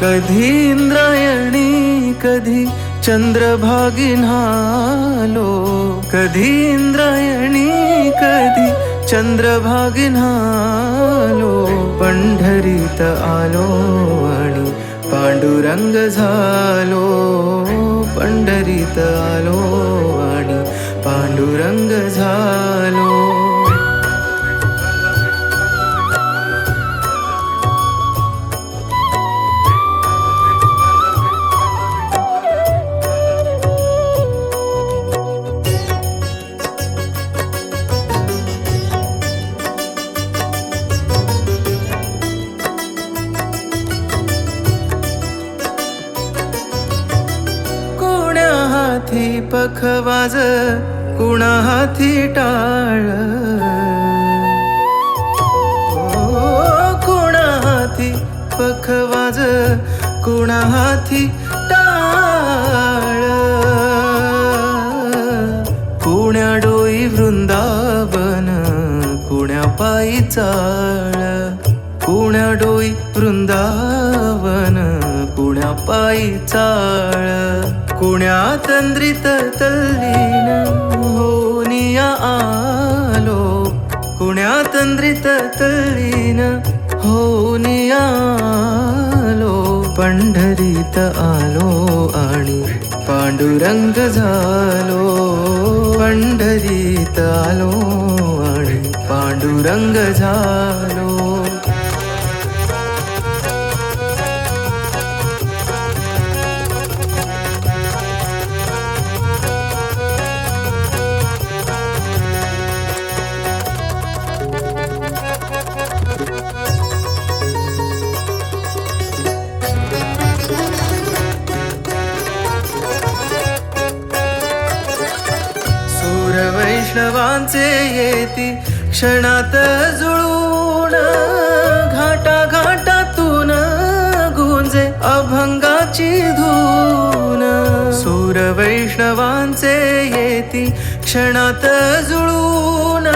कधी इंद्रायणी कधी चंद्रभागी न्हालो कधी इंद्रायणी कधी चंद्रभागी न्हालो पंढरीत आलो आणि पांडुरंग झालो पंढरीत आलो आणि पांडुरंग झालो पखवाज कुणा हाती टाळ. कुणा हाती पखवाज कुणा हाती टाळ. कुण्या डोई वृंदावन कुण्या पायी चाळ. कुण्या डोई वृंदावन कुण्या पायी चाळ. कुण्या चंद्रित तल्लीन होनिया आलो? कुण्या चंद्रित तल्लीन होनिया आलो? पंढरीत आलो आणि पांडुरंग झालो. पंढरीत आलो आणि पांडुरंग झालो. वैष्णवांचे येती क्षणात जुळून घाटा घाटातून गुंजे अभंगाची धून. सूर वैष्णवांचे येती क्षणात जुळून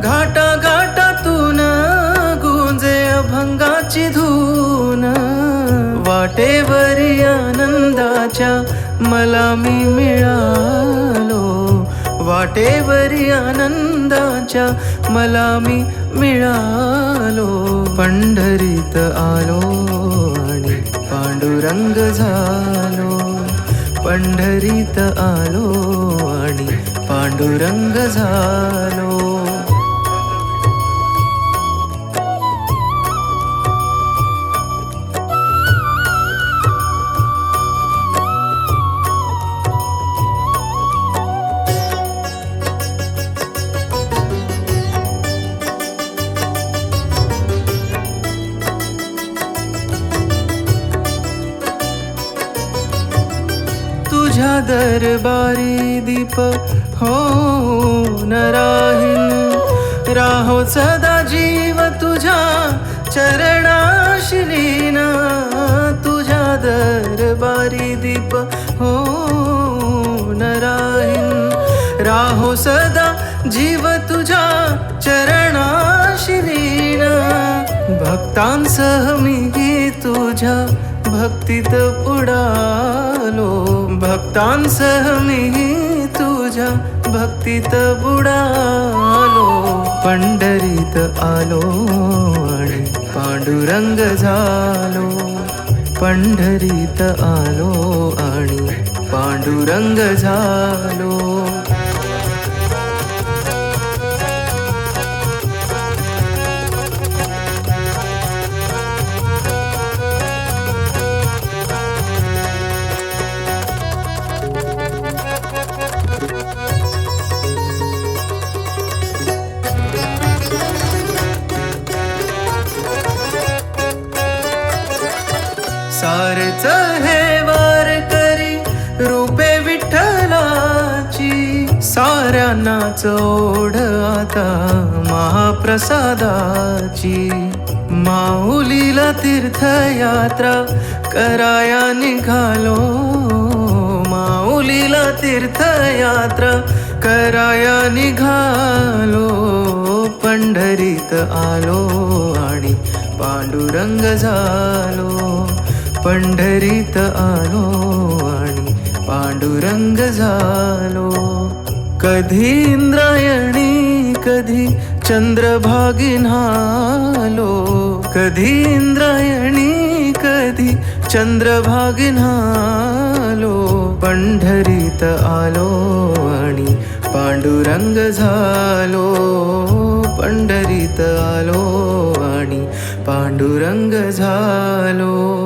घाटा घाटातून गुंजे अभंगाची धून. वाटेवरी आनंदाच्या मला मी मिळा वाटेवरी आनंदाच्या मला मी मिळालो पंढरीत आलो आणि पांडुरंग झालो. पंढरीत आलो आणि पांडुरंग झालो. दरबारी दीप हो न राहीन राहो सदा जीव तुझ्या चरणाशिलीन तुझ्या दरबारी दीप हो न राहीन राहो सदा जीव तुझ्या चरणाशिलीन भक्तांसह मी तुझ्या भक्तीत बुडालो. भक्तांसह मी तुझ्या भक्तीत बुडालो. पंढरीत आलो आणि पांडुरंग झालो. पंढरीत आलो आणि पांडुरंग झालो. सारच हे वार करी रूपे विठ्ठलाची. साऱ्यांना चोड आता महाप्रसादाची. माऊलीला तीर्थयात्रा कराया निघालो. माऊलीला तीर्थयात्रा कराया निघालो. पंढरीत आलो आणि पांडुरंग झालो. पंढरीत आलो आणि पांडुरंग झालो. कधी इंद्रायणी कधी चंद्रभागी न्हालो. कधी इंद्रायणी कधी चंद्रभागी न्हालो. पंढरीत आलो आणि पांडुरंग झालो. पंढरीत आलो आणि पांडुरंग झालो.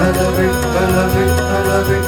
அளவில் அளவில் அளவில்